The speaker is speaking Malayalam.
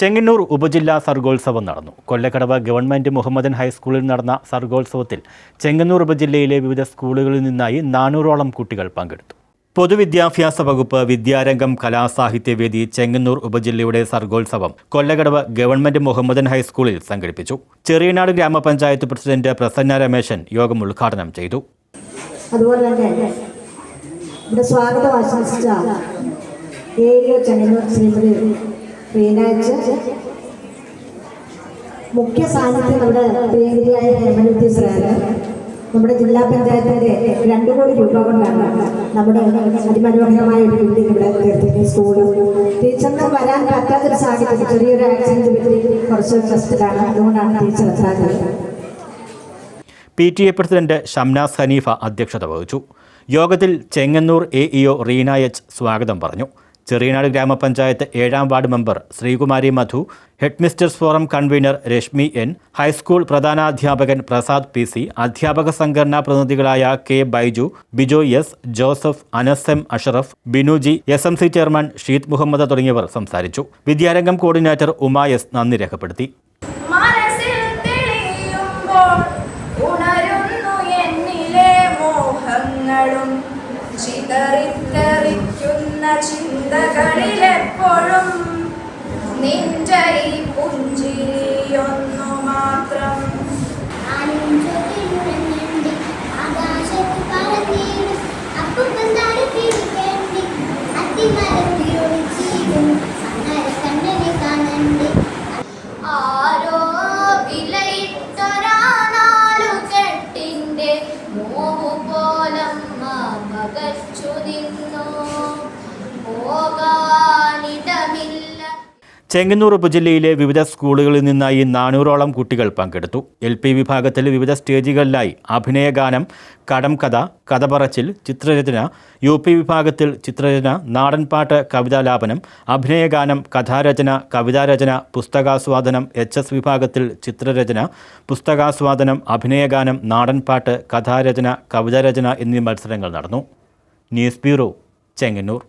ചെങ്ങന്നൂർ ഉപജില്ലാ സർഗോത്സവം നടന്നു. കൊല്ലക്കടവ് ഗവൺമെന്റ് മുഹമ്മദൻ ഹൈസ്കൂളിൽ നടന്ന സർഗോത്സവത്തിൽ ചെങ്ങന്നൂർ ഉപജില്ലയിലെ വിവിധ സ്കൂളുകളിൽ നിന്നായി നാനൂറോളം കുട്ടികൾ പങ്കെടുത്തു. പൊതുവിദ്യാഭ്യാസ വകുപ്പ് വിദ്യാരംഗം കലാസാഹിത്യവേദി ചെങ്ങന്നൂർ ഉപജില്ലയുടെ സർഗോത്സവം കൊല്ലകടവ് ഗവൺമെന്റ് മുഹമ്മദൻ ഹൈസ്കൂളിൽ സംഘടിപ്പിച്ചു. ചെറിയനാട് ഗ്രാമപഞ്ചായത്ത് പ്രസിഡന്റ് പ്രസന്ന രമേശൻ യോഗം ഉദ്ഘാടനം ചെയ്തു. അതുപോലെ തന്നെ ഇവിടെ സ്വാഗതം ആശംസിച്ച ചെങ്ങന്നൂർ ശ്രീമതി റീനാച്ച് മുഖ്യ സാന്നിധ്യം നമ്മുടെ പ്രിയങ്കരിയായ ഹേമന്ത് സാറ് നമ്മുടെ ജില്ലാ പഞ്ചായത്തിന്റെ രണ്ടു കോടി രൂപ കൊണ്ടാണ് നമ്മുടെ അതിമനോഹരമായ ഒരു ബിൽഡിംഗ് ഇവിടെ തീർത്തിട്ട് സ്കൂൾ ടീച്ചറിന് വരാൻ പറ്റാത്തൊരു സാഹചര്യം ചെറിയൊരു ആക്സിഡന്റ് പറ്റി കുറച്ച് ട്രസ്റ്റിലാണ് അതുകൊണ്ടാണ് teacher എത്താത്തത് P T A president Shamnas Haneefa അധ്യക്ഷത വഹിച്ചു. യോഗത്തിൽ Chengannur A E O Reena H സ്വാഗതം പറഞ്ഞു. ചെറിയനാട് ഗ്രാമപഞ്ചായത്ത് ഏഴാം ward member Sreekumari Madhu headmistresses forum convener Reshmi N high school പ്രധാനാധ്യാപകൻ Prasad P C അധ്യാപക സംഘടനാ പ്രതിനിധികളായ K Baiju Bijo S Joseph Anas M Ashraf Binuji S M C chairman Sheed Muhammad തുടങ്ങിയവർ സംസാരിച്ചു. വിദ്യാരംഗം കോർഡിനേറ്റർ ഉമ എസ് നന്ദി രേഖപ്പെടുത്തി. മനസ്സിൽ ചിന്തകളിലെപ്പോഴും നിന്റെ ഈ പുഞ്ചിരിയൊന്നു മാത്രം ആരോ വിലയിട്ടൊരാനാലു കെട്ടിന്റെ മോഹു പോലമ്മ പകച്ചു നിന്നു? ചെങ്ങന്നൂർ ഉപജില്ലയിലെ വിവിധ സ്കൂളുകളിൽ നിന്നായി നാനൂറോളം കുട്ടികൾ പങ്കെടുത്തു. എൽ പി വിഭാഗത്തിൽ വിവിധ സ്റ്റേജുകളിലായി അഭിനയഗാനം കടം കഥ കഥ പറച്ചിൽ ചിത്രരചന യു പി വിഭാഗത്തിൽ ചിത്രരചന നാടൻപാട്ട് കവിതാലാപനം അഭിനയഗാനം കഥാരചന കവിതാരചന പുസ്തകാസ്വാദനം എച്ച് എസ് വിഭാഗത്തിൽ ചിത്രരചന പുസ്തകാസ്വാദനം അഭിനയഗാനം നാടൻപാട്ട് കഥാരചന കവിതാരചന എന്നീ മത്സരങ്ങൾ നടന്നു. News bureau Chengannur.